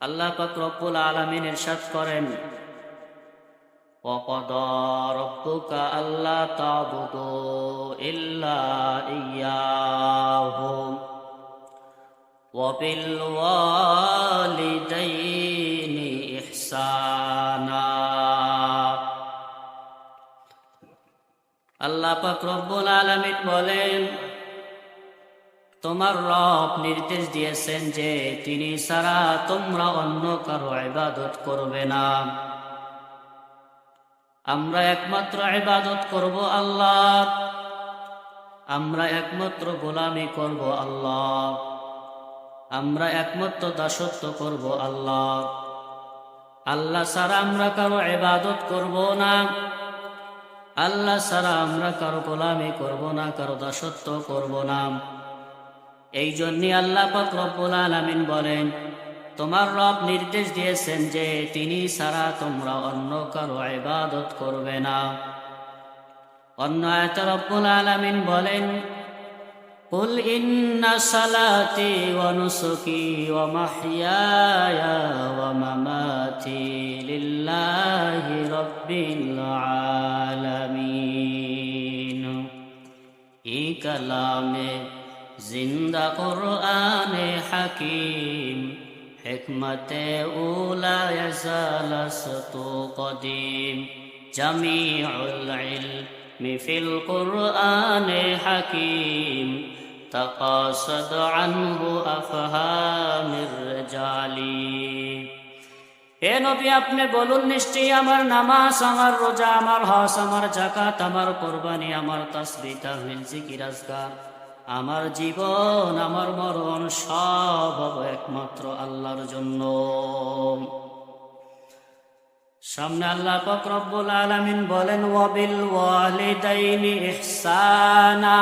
আল্লাহ পাক রব্বুল আলামিন ইরশাদ করেন وقضى ربك ألا تعبدوا إلا إياه وبالوالدين إحسانا আল্লাহ পাক রব্বুল আলামিন বলেন তোমার রব নির্দেশ দিয়েছেন যে তিনি সারা তোমরা অন্য কারও ইবাদত করবে না। আমরা একমাত্র ইবাদত করব আল্লাহ। আমরা একমাত্র গোলামি করব আল্লাহ। আমরা একমাত্র দাসত্ব করব আল্লাহ। আল্লাহ সারা আমরা কারও ইবাদত করব না। আল্লাহ সারা আমরা কারও গোলামি করব না, কারও দাসত্ব করব না। এই জন্যে আল্লাহ পাক রব্বুল আলামিন বলেন তোমার রব নির্দেশ দিয়েছেন যে তিনি সারা তোমরা অন্য কারো ইবাদত করবে না অন্য আয়াত রব্বুল আলামিন বলেন قل إن صلاتي ونسكي ومحياي ومماتي لله رب العالمين এই কালামে জিন্দা কোরআনে হাকিম হিকমতে উলায় জালাসতু কদিম জামিউল ইলমি ফিল কোরআনে হাকিম تقاصد عنه أفهام الرجال এ নবী আপনি বলুন নিশ্চয়ই আমার নামাজ আমার রোজা আমার হস আমার জাকাত আমার কোরবানি আমার তসবি তাহমিল জিকির আজগার আমার জীবন, আমার মরণ সব একমাত্র আল্লাহর জন্য। সামনে আল্লাহ রব্বুল আলামিন বলেন, ওয়াবিল ওয়ালিদাইনি ইহসানা।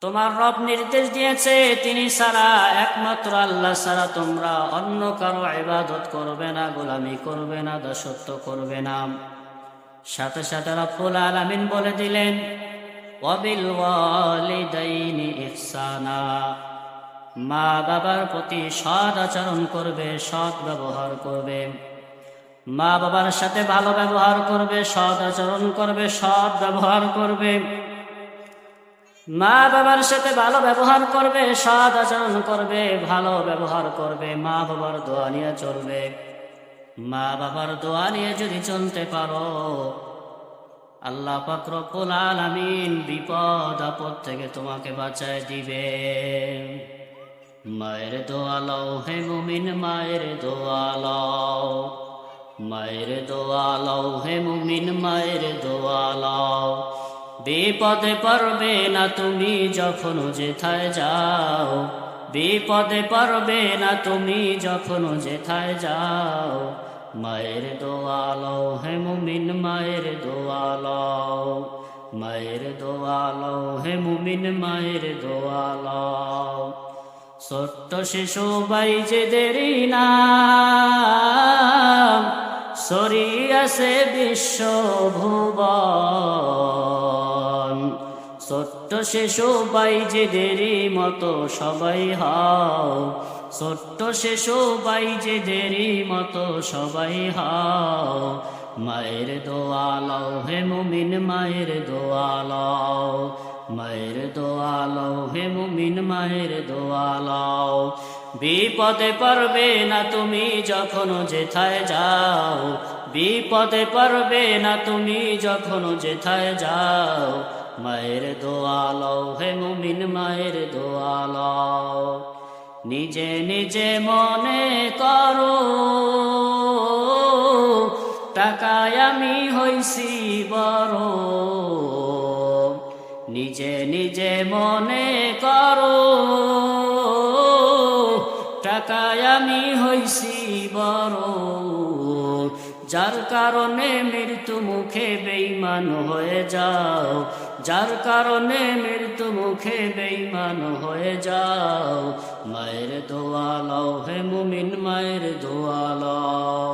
তোমার রব নির্দেশ দিয়েছে, তিনি সারা একমাত্র আল্লাহ সারা তোমরা অন্য কারও ইবাদত করবে না, গোলামি করবে না, দাসত্ব করবে না। সাথে সাথে রব্বুল আলামিন বলে দিলেন ওয়াবিল ওয়ালিদাইনি ইহসানা। মা বাবার প্রতি সৎ আচরণ করবে, সৎ ব্যবহার করবে। মা বাবার সাথে ভালো ব্যবহার করবে, সৎ আচরণ করবে, সৎ ব্যবহার করবে। মা বাবার সাথে ভালো ব্যবহার করবে, সৎ আচরণ করবে, ভালো ব্যবহার করবে। মা বাবার দোয়া নিয়ে চলবে। মা বাবার দোয়া নিয়ে যদি চলতে পারো আল্লাহ পাকরকুল আলামিন বিপদ, আপদ থেকে তোমাকে বাঁচায় দিবে। মায়ের দোয়া লও হে মুমিন, মায়ের দোয়া লও। মায়ের দোয়া লও হে মুমিন, মায়ের দোয়া লও। বিপদে পারবে না তুমি যখন যেথায় যাও। বিপদে পারবে না তুমি যখন যেথায় যাও। মায়ের দোয়ালো, হে মুমিন মায়ের দোয়ালো। মায়ের দোয়ালো, হে মুমিন মায়ের দোয়ালো। ছোট্ট শিশু বাই যে দেরি না সরিয়াছে বিশ্ব ভুবন ছোট্ট শিশু বাই যে দেরি মতো সবাই হাও ছোট্ট শিশু বাই যে দেরি মতো সবাই হাও। মায়ের দোয়ালাও হে মুমিন, মায়ের দোয়ালাও মায়ের দোয়ালাও হে মুমিন, মায়ের দোয়ালাও বিপদে পারবে না তুমি যখন যেথায় যাও। বিপদে পারবে না তুমি যখন যেথায় যাও। মায়ের দোয়ালাও হে মুমিন, মায়ের দোয়ালাও নিজে নিজে মনে করো, টাকায় আমি হইছি বড়। নিজে নিজে মনে করো, টাকায় আমি হইছি বড়। যার কারণে মৃত্যু মুখে বেইমান হয়ে যাও। যার কারণে মৃত্যু মুখে বেইমান হয়ে যাও। মায়ের দোয়ালাও হে মুমিন, মায়ের দোয়ালাও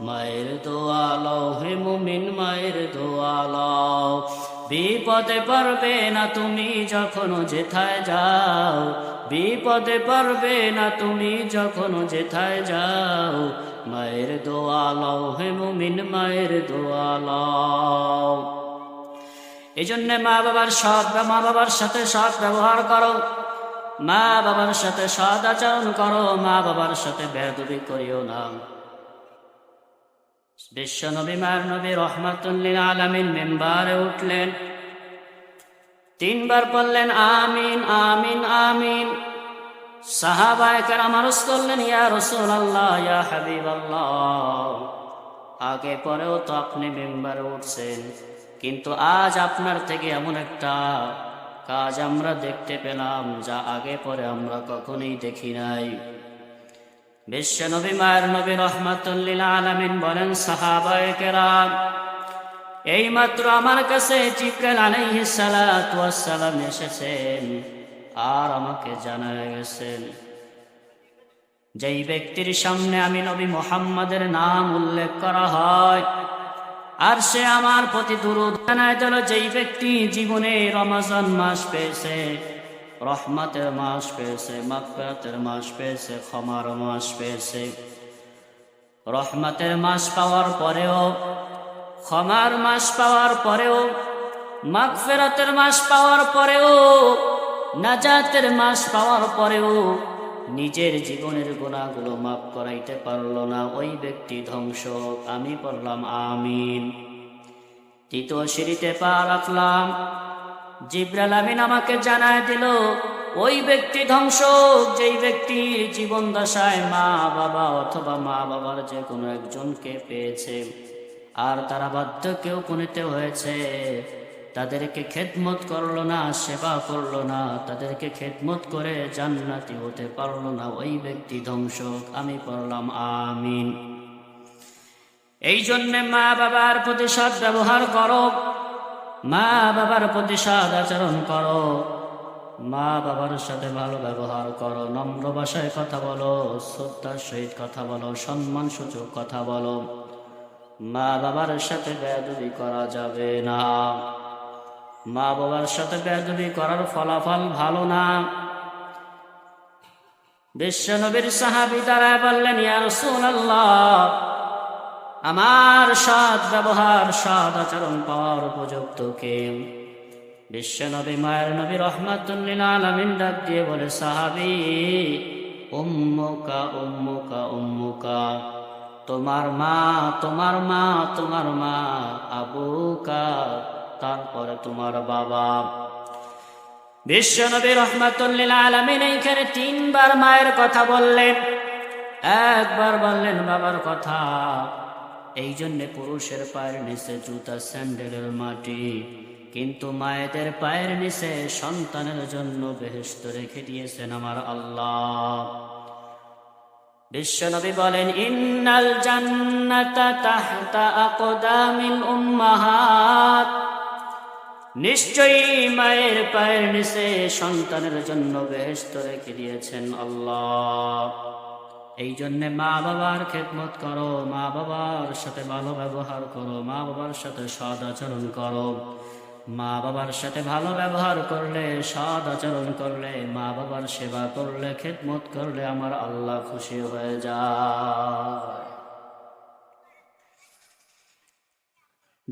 মায়ের দোয়ালাও হে মুমিন, মায়ের দোয়ালাও বিপদে পারবে না তুমি যখন যেথায় যাও। বিপদে পারবে না তুমি যখন যেথায় যাও। মায়ের দোয়া লও হে মুমিন, মায়ের দোয়া লও এই জন্যে মা বাবার সৎ বা মা বাবার সাথে সৎ ব্যবহার করো। মা বাবার সাথে সৎ আচরণ করো, মা বাবার সাথে বেদবি করিও না। বিশ্ব নবী মায়ের নবী রহমাতুল্লিল আলমিন মেম্বারে উঠলেন। তিনবার বললেন, আমিন আমিন আমিন। সাহাবায় কেরাম আরজ করলেন, ইয়া রসুল আল্লাহ ইয়া হাবিব আল্লাহ আগে পরেও তো আপনি মেম্বারে উঠছেন, কিন্তু আজ আপনার থেকে এমন একটা কাজ আমরা দেখতে পেলাম, যা আগে পরে আমরা কখনোই দেখি নাই। বিশ্ব নবী, মায়ের নবী রহমাতুল্লিল আলমিন বলেন সাহাবায় কেরাম এই মাত্র আমার কাছে জিব্রাইল আলাইহিস সালাম এসেছেন। আর আমাকে জানায় গেছেন, যেই ব্যক্তির সামনে আমি নবী মোহাম্মদের নাম উল্লেখ করা হয়, আর সে আমার প্রতি দুরুদ জানায় দিল, যেই ব্যক্তি জীবনে রমাজান মাস পেয়েছে, রহমতের মাস পেয়েছে মাকফিরাতের মাস পেয়েছে, ক্ষমার মাস পেয়েছে, রহমতের মাস পাওয়ার পরেও, ক্ষমার মাস পাওয়ার পরেও, মাগফেরাতের মাস পাওয়ার পরেও নাজাতের মাস পাওয়ার পরেও নিজের জীবনের গুণাগুলো মাফ করাইতে পারল না। ওই ব্যক্তি ধ্বংস, আমি পড়লাম, আমিন। তৃতীয় সিঁড়িতে পা রাখলাম। জিব্রাল আমিন আমাকে জানায় দিল, ওই ব্যক্তি ধ্বংস, যেই ব্যক্তির জীবন দশায় মা বাবা অথবা মা বাবার যে কোনো একজনকে পেয়েছে, আর তারা বার্ধক্যেও পুনিতে হয়েছে। তাদেরকে খেদমত করল না, সেবা করল না, তাদেরকে খেদমত করে জান্নাতি হতে পারল না, ওই ব্যক্তি ধ্বংস আমি পড়লাম, আমিন। এই জন্যে মা বাবার প্রতি ব্যবহার করো মা বাবার প্রতি আচরণ করো মা বাবার সাথে ভালো ব্যবহার করো, নম্র ভাষায় কথা বলো, শ্রদ্ধার সহিত কথা বলো সম্মান সূচক কথা বলো মা বাবার সাথে বেদবি করা যাবে না। মা বাবার সাথে বেদবি করার ফলাফল ভালো না। বিশ্বনবীর সাহাবি তারা বললেন, ইয়া রাসূলুল্লাহ, আমার সৎ ব্যবহার, সৎ আচরণ পাওয়ার উপযুক্ত কে? বিশ্বনবী মায়ের নবী রহমাতুল্লিল আলামিন ডাক দিয়ে বলে, সাহাবি, উম্মুকা উম্মুকা উম্মুকা, তোমার মা তোমার মা তোমার মা, আবুকা তারপরে তোমার বাবা। বিশ্বনবী রহমাতুল্লিল আলমিন এইখানে তিনবার মায়ের কথা বললেন। একবার বললেন, বাবার কথা। এই জন্যে পুরুষের পায়ের নিচে জুতা, স্যান্ডেলের মাটি, কিন্তু মায়েদের পায়ের নিচে সন্তানের জন্য বেহেস্ত রেখে দিয়েছেন আমার আল্লাহ। বিশ্বনবী বলেন, ইন্নাল জান্নাতা তাহতা আকদামিল উম্মাহাত। নিশ্চয়ই মায়ের পায়ের নিচে সন্তানের জন্য বেহেস্ত রেখে দিয়েছেন আল্লাহ। এই জন্যে মা বাবার খেদমত করো, মা বাবার সাথে ভালো ব্যবহার করো, মা বাবার সাথে সদ আচরণ করো। মা বাবার সাথে ভালো ব্যবহার করলে সদ আচরণ করলে, মা বাবার সেবা করলে, খেদমত করলে আমার আল্লাহ খুশি হয়ে যায়।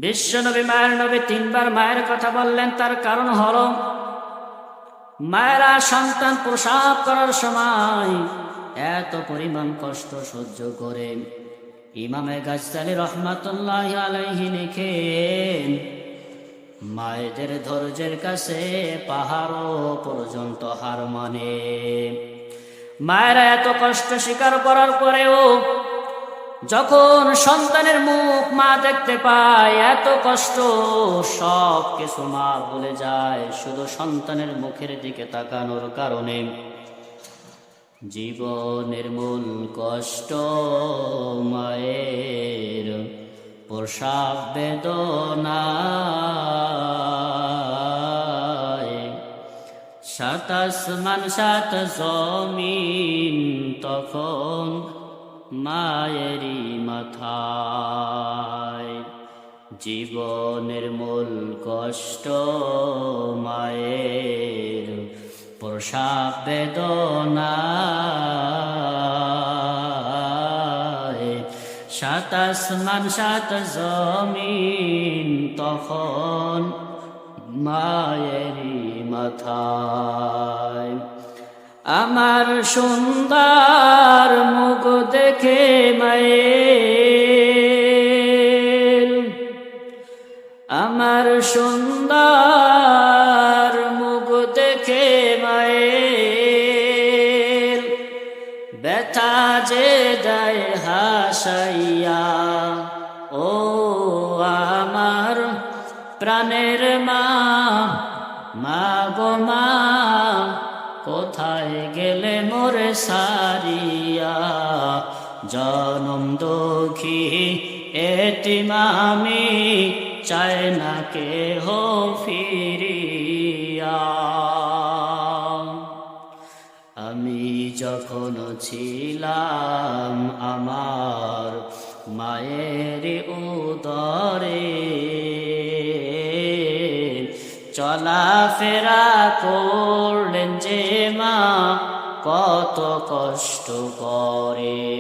বিশ্বনবী মায়ের নবী তিনবার মায়ের কথা বললেন, তার কারণ হল মায়েরা সন্তান প্রসাব করার সময় এত পরিমাণ কষ্ট সহ্য করে। ইমামে গাছালি রহমাতুল্লাহ আলাইহি লিখেন, মায়েদের ধৈর্যের কাছে পাহাড় পর্যন্ত হার মানে। মায়েরা এত কষ্ট স্বীকার করার পরেও যখন সন্তানের মুখ মা দেখতে পায়, এত কষ্ট, সব কিছু মা ভুলে যায়, শুধু সন্তানের মুখের দিকে তাকানোর কারণে। জীবনের মূল কষ্ট মায়ের প্রসাব বেদনা সাতাশ মান সাত জমিন তখন মায়েরই মাথায়। জীবনের মূল কষ্ট মায়ের প্রসাব বেদনা সাত সাত জমিন তখন মায়েরই মাথায়। আমার সুন্দর মুখ দেখে মায়ের। আমার সুন্দর মুখ দেখে মায়ের। ব্যথা যে দেয় হাসাইয়া, ও আমার প্রাণের মা। সারিয়া, জনম দুঃখী এতিমামি চায় না কে হো ফিরিয়া। আমি যখন ছিলাম আমার মায়ের উদরে, চলাফেরা করলেন যে মা কত কষ্ট করে।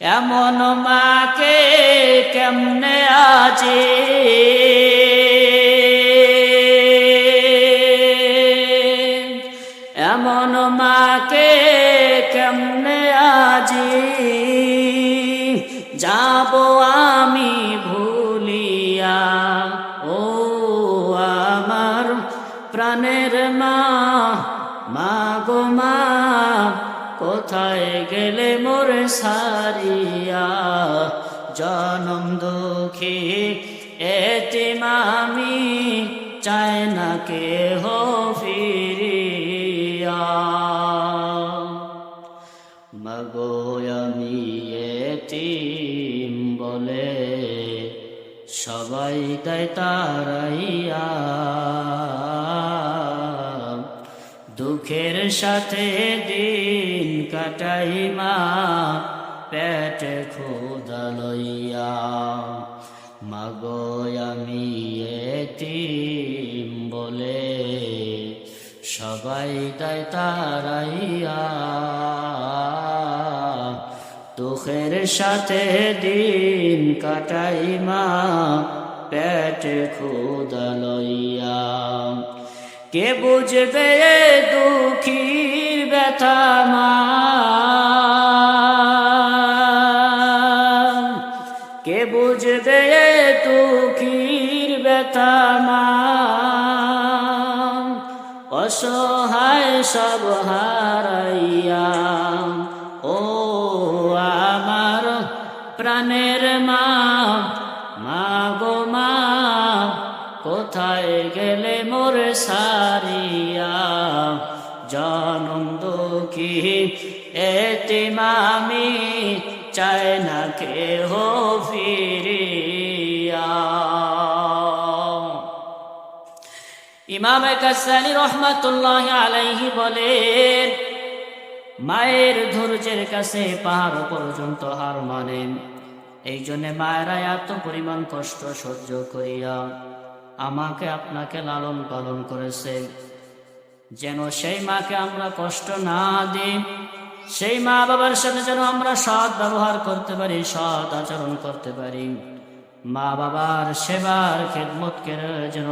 এমন মাকে কেমনে আছে? এমন মাকে কেমনে আজি? যাব আমি ভুলিয়া, ও আমার প্রাণের মা। কোথায় গেলে মোরে সারিয়া? জনম দুঃখী এতিমামি চায় না কে হো ফিরিয়া। মগো আমি এতিম বলে সবাই দেয় তারাইয়া। দুঃখের সাথে দিন কাটাই মা, পেটে খোদা লইয়া। মাগো, আমি এতিম বলে সবাই তাই তারাইয়া। দুঃখের সাথে দিন কাটাই মা, পেটে খোদা কে বুঝবে দুঃখীর ব্যথা মা কে বুঝবে দুঃখীর ব্যথা মা অসহায় সব হারাইয়া জনম দুঃখী এতিমামি চায় না কে হো ফিরিয়া। ইমাম কাসানি রহমাতুল্লাহ আলাইহি বলেন, মায়ের ধৈর্যের কাছে পাহাড় পর্যন্ত হার মানেন। এই জন্য মায়েরা এত পরিমাণ কষ্ট সহ্য করিয়া আমাকে আপনাকে লালন পালন করেছে যেন সেই মাকে আমরা কষ্ট না দিই, সেই মা বাবার সাথে যেন আমরা সৎ ব্যবহার করতে পারি, সৎ আচরণ করতে পারি। মা বাবার সেবার খেদমত করে যেন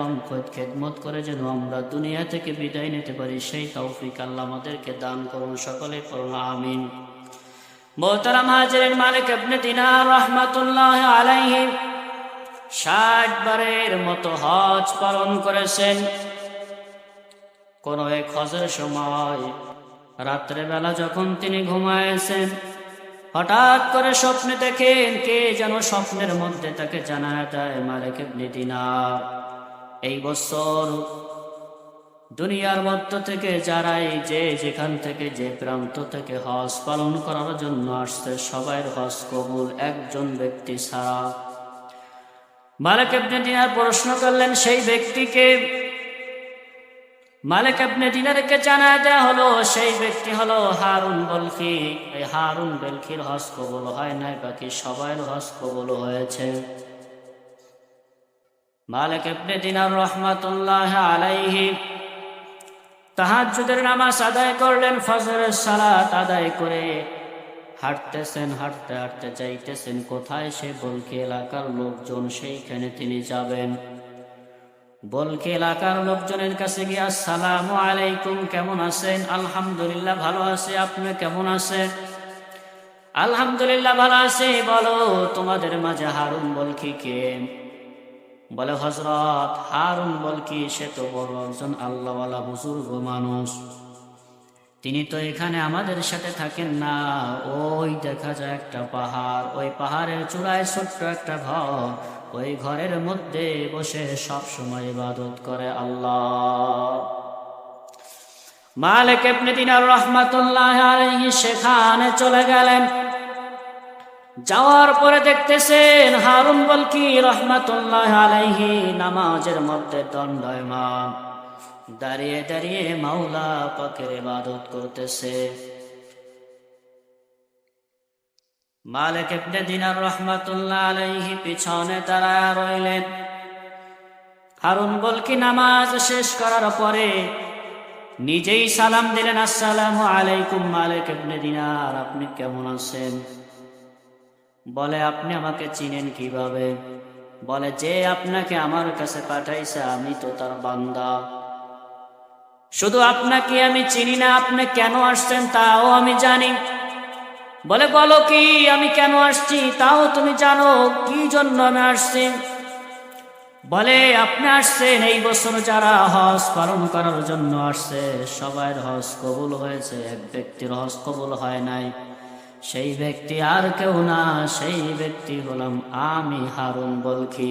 খেদমত করে যেন আমরা দুনিয়া থেকে বিদায় নিতে পারি, সেই তৌফিক আল্লাহ আমাদেরকে দান করুন, সকলে করুন আমিন। মোহতারাম হাজিরের মালিক আপনি দিনার রহমাতুল্লাহ আলাইহি ষাট বারের মতো হজ পালন করেছেন। কোন এক হজের সময়। রাত্রেবেলা যখন তিনি ঘুমায়েছেন হঠাৎ করে স্বপ্নে দেখেন কে যেন স্বপ্নের মধ্যে তাকে জানা মালিক ইবনে দিনার। এই বছর দুনিয়ার মধ্য থেকে যারাই যে যেখান থেকে যে প্রান্ত থেকে হজ পালন করার জন্য আসছে সবাই হজ কবুল একজন ব্যক্তি ছাড়া। মালিক দিনার প্রশ্ন করলেন, সেই ব্যক্তিকে মালিক আপনি দিনারকে জানা দেয়া হলো, সেই ব্যক্তি হলো হারুন বলকি এই হারুন বেলকির হজ কবল হয় নাই, বাকি সবাই হজ কবল হয়েছে। মালিক আপনি দিনার রহমাতুল্লাহ আলাইহি তাহাজ্জুদের নামাজ আদায় করলেন, ফজরের সালাত আদায় করে হাঁটতেছেন, হাঁটতে হাঁটতে যাইতেছেন। কোথায় সে বলকি এলাকার লোকজন, সেইখানে তিনি যাবেন। বলকে এলাকার লোকজনের কাছে গিয়ে, আসসালামু আলাইকুম, কেমন আছেন? আলহামদুলিল্লাহ, ভালো আছে। আপনি কেমন আছেন? আলহামদুলিল্লাহ, ভালো আছে। বলো, তোমাদের মাঝে হারুন বলকি কে বলে হজরত হারুন বলকি সে তো বড় একজন আল্লাহওয়ালা, বুজুর্গ মানুষ। তিনি তো এখানে আমাদের সাথে থাকেন না। ওই দেখা যায় একটা পাহাড়, ওই পাহাড়ের চূড়ায় ছোট্ট একটা ঘর। ওই ঘরের মধ্যে বসে সব সময় ইবাদত করে আল্লাহ। মালিক ইবনে দিনার রহমাতুল্লাহ আলাইহি সেখানে চলে গেলেন। যাওয়ার পরে দেখতেছেন হারুন বলকি রহমাতুল্লাহ আলাইহি নামাজের মধ্যে দণ্ডায়মান। দাঁড়িয়ে দাঁড়িয়ে মাওলা পাকের ইবাদত করতেছে। মালিক ইবনে দিনার রহমাতুল্লাহ আলাইহি পিছনে দাঁড়ায় রইলেন। হারুন বলকি, নামাজ শেষ করার পরে নিজেই সালাম দিলেন, আসসালামু আলাইকুম মালিক ইবনে দিনার, আপনি কেমন আছেন? বলে, আপনি আমাকে চিনেন কীভাবে? বলে, যে আপনাকে আমার কাছে পাঠাইছে, আমি তো তার বান্দা। শুধু আপনাকে আমি চিনি না, আপনি কেন আসছেন তাও আমি জানি। বলে, বলো কি, আমি কেন আসছি তাও তুমি জানো, কি জন্য আমি আসছি? বলে, আপনি আসছেন এই বছর যারা হজ পালন করার জন্য আসছে সবাই হজ কবুল হয়েছে, এক ব্যক্তির হজ কবুল হয় নাই। সেই ব্যক্তি আর কেউ না, সেই ব্যক্তি হলাম আমি হারুন বলকি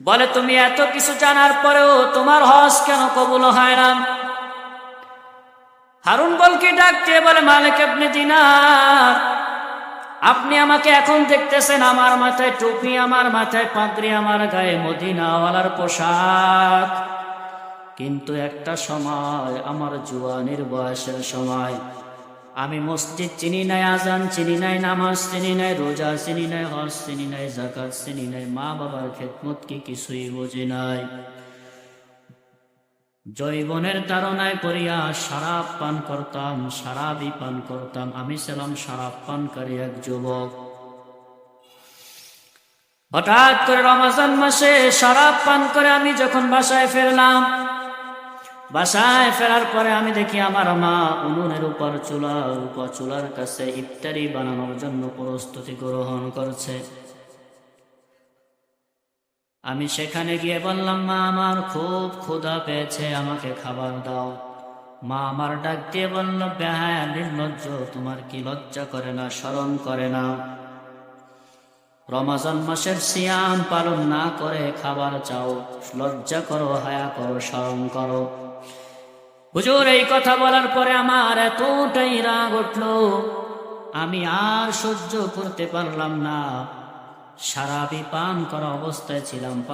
বলে, তুমি এত কিছু জানার পরেও তোমার হজ কেন কবুল হয় না? হারুন বলকি ডাক দিয়ে বলে, মালিক আপনি দিনার, আপনি আমাকে এখন দেখতেছেন আমার মাথায় টুপি, আমার মাথায় পাগড়ি, আমার গায়ে মদিনাওয়ালার পোশাক। কিন্তু একটা সময়, আমার জুয়ানির বয়সের সময় আমি মসজিদ চিনি নাই, আজান চিনি নাই, নামাজ চিনি নাই, রোজা চিনি নাই, হজ চিনি নাই জাকাত চিনি নাই, মা বাবার খেদমত কি কিছুই বুঝি নাই। জৈবনের তারনায় করিয়া সারাপ পান করতাম শারাবই পান করতাম, আমি ছিলাম শারাব পানকারী এক যুবক। হঠাৎ করে রমাজান মাসে সারাপ পান করে আমি যখন বাসায় ফিরলাম বাসায় ফেরার পরে আমি দেখি আমার মা উনুনের উপর চুলার উপর চুলার কাছে ইফতারি বানানোর জন্য প্রস্তুতি গ্রহণ করছে। আমি সেখানে গিয়ে বললাম, মা, আমার খুব ক্ষুধা পেয়েছে, আমাকে খাবার দাও। মা আমার ডাক দিয়ে বলল, বেহায়া, নির্লজ্জ, তোমার কি লজ্জা করে না, স্মরণ করে না? রমাজান মাসের সিয়াম পালন না করে খাবার চাও, লজ্জা করো, হায়া করো, স্মরণ করো। হুজুর, এই কথা বলার পরে আমার এতটাই রাগ উঠল। আমি আর সহ্য করতে পারলাম না। সারা পান করা অবস্থায় ছিলাম।